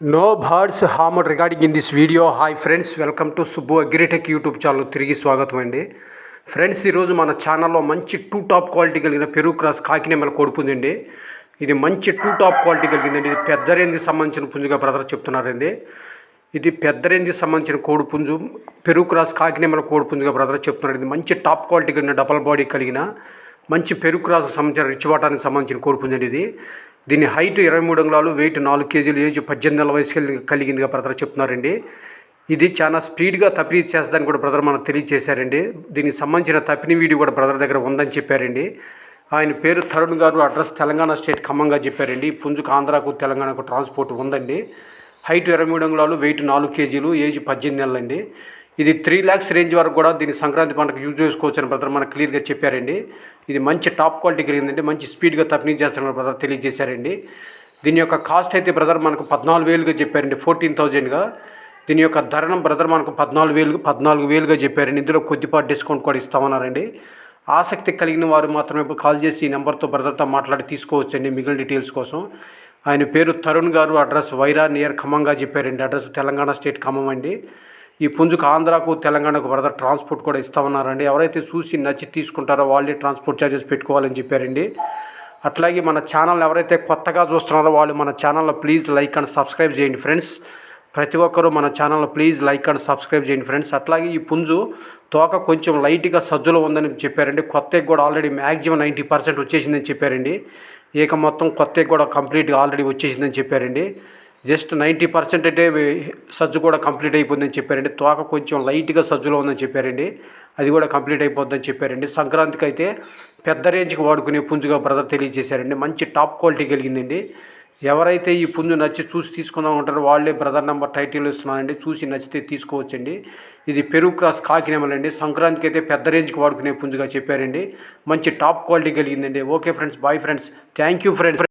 No birds harm regarding in this video hi friends welcome to Subbu Agritech YouTube channel తిరిగి స్వాగతం అండి. Friends ఈరోజు మన ఛానల్లో మంచి టూ టాప్ క్వాలిటీ కలిగిన పెరుగు క్రాస్ కాకినేమల కొడుకుందండి. ఇది మంచి టూ టాప్ క్వాలిటీ కలిగిందండి. ఇది పెద్ద రేంజ్కి సంబంధించిన పుంజుగా బ్రదర్ చెప్తున్నారండి. ఇది పెద్ద రేంజ్కి సంబంధించిన కోడి పుంజు పెరుగు క్రాస్ కాకినేమల కోడి పుంజుగా బ్రదర్ చెప్తున్నారు ఇది మంచి టాప్ క్వాలిటీ కలిగిన డబల్ బాడీ కలిగిన మంచి పెరుగు క్రాస్ సంబంధించిన రిచ్ వాటానికి సంబంధించిన కోడి ఇది. దీని హైట్ ఇరవై మూడు అంగుళాలు వెయిట్ నాలుగు కేజీలు ఏజ్ పద్దెనిమిది నెలల వయసు కలిగిందిగా బ్రదర్ చెప్తున్నారండి. ఇది చాలా స్పీడ్గా తపినీ చేస్తుందని కూడా బ్రదర్ మనకు తెలియజేశారండి దీనికి సంబంధించిన తపిని వీడియో కూడా బ్రదర్ దగ్గర ఉందని చెప్పారండి. ఆయన పేరు తరుణ్ గారు అడ్రస్ తెలంగాణ స్టేట్ ఖమ్మంగా చెప్పారండి. పుంజుకు ఆంధ్రాకు తెలంగాణకు ట్రాన్స్పోర్ట్ ఉందండి. హైట్ ఇరవై మూడు అంగుళాలు వెయిట్ నాలుగు కేజీలు ఏజ్ పద్దెనిమిది నెలలండి ఇది త్రీ ల్యాక్స్ రేంజ్ వరకు కూడా దీన్ని సంక్రాంతి పంటకు యూజ్ చేసుకోవచ్చు అని బ్రదర్ మనకు క్లియర్గా చెప్పారండి. ఇది మంచి టాప్ క్వాలిటీ కలిగిందండి. మంచి స్పీడ్గా తప్పని చేస్తారని బ్రదర్ తెలియజేశారండి. దీని యొక్క కాస్ట్ అయితే బ్రదర్ మనకు పద్నాలుగు వేలుగా చెప్పారండి. ఫోర్టీన్ థౌజండ్గా దీని యొక్క ధరణం బ్రదర్ మనకు పద్నాలుగు వేలు పద్నాలుగు వేలుగా చెప్పారండి. ఇందులో కొద్దిపాటి డిస్కౌంట్ కూడా ఇస్తామన్నారండి. ఆసక్తి కలిగిన వారు మాత్రమే కాల్ చేసి ఈ నెంబర్తో బ్రదర్తో మాట్లాడి తీసుకోవచ్చండి మిగిలిన డీటెయిల్స్ కోసం. ఆయన పేరు తరుణ్ గారు అడ్రస్ వైరా నియర్ ఖమ్మంగా చెప్పారండి. అడ్రస్ తెలంగాణ స్టేట్ ఖమ్మం అండి. ఈ పుంజుకు ఆంధ్రాకు తెలంగాణకు బ్రదర్ ట్రాన్స్పోర్ట్ కూడా ఇస్తామన్నారండి ఎవరైతే చూసి నచ్చి తీసుకుంటారో వాళ్ళే ట్రాన్స్పోర్ట్ ఛార్జెస్ పెట్టుకోవాలని చెప్పారండి. అట్లాగే మన ఛానల్ ఎవరైతే కొత్తగా చూస్తున్నారో వాళ్ళు మన ఛానల్లో ప్లీజ్ లైక్ అండ్ సబ్స్క్రైబ్ చేయండి ఫ్రెండ్స్. ప్రతి ఒక్కరూ మన ఛానల్లో ప్లీజ్ లైక్ అండ్ సబ్స్క్రైబ్ చేయండి ఫ్రెండ్స్. అట్లాగే ఈ పుంజు తోక కొంచెం లైట్గా సజ్జలో ఉందని చెప్పారండి. కొత్తకి కూడా ఆల్రెడీ మ్యాక్సిమం నైంటీ పర్సెంట్ వచ్చేసిందని చెప్పారండి. ఏక మొత్తం కొత్తకి కూడా కంప్లీట్గా ఆల్రెడీ వచ్చేసిందని చెప్పారండి. జస్ట్ నైంటీ పర్సెంట్ అంటే సజ్జు కూడా కంప్లీట్ అయిపోయిందని చెప్పారండి. తోక కొంచెం లైట్గా సజ్జులో ఉందని చెప్పారండి. అది కూడా కంప్లీట్ అయిపోద్దని చెప్పారండి. సంక్రాంతికి అయితే పెద్ద రేంజ్కి వాడుకునే పుంజుగా బ్రదర్ తెలియజేశారండి. మంచి టాప్ క్వాలిటీ కలిగిందండి. ఎవరైతే ఈ పుంజు నచ్చి చూసి తీసుకుందాం ఉంటారో వాళ్ళే బ్రదర్ నెంబర్ టైటిల్ ఇస్తున్నానండి చూసి నచ్చితే తీసుకోవచ్చండి. ఇది పెరుగు క్రాస్ కాకినేమలండి సంక్రాంతికి అయితే పెద్ద రేంజ్కి వాడుకునే పుంజుగా చెప్పారండి. మంచి top quality కలిగిందండి. Okay friends bye friends. Thank you friends.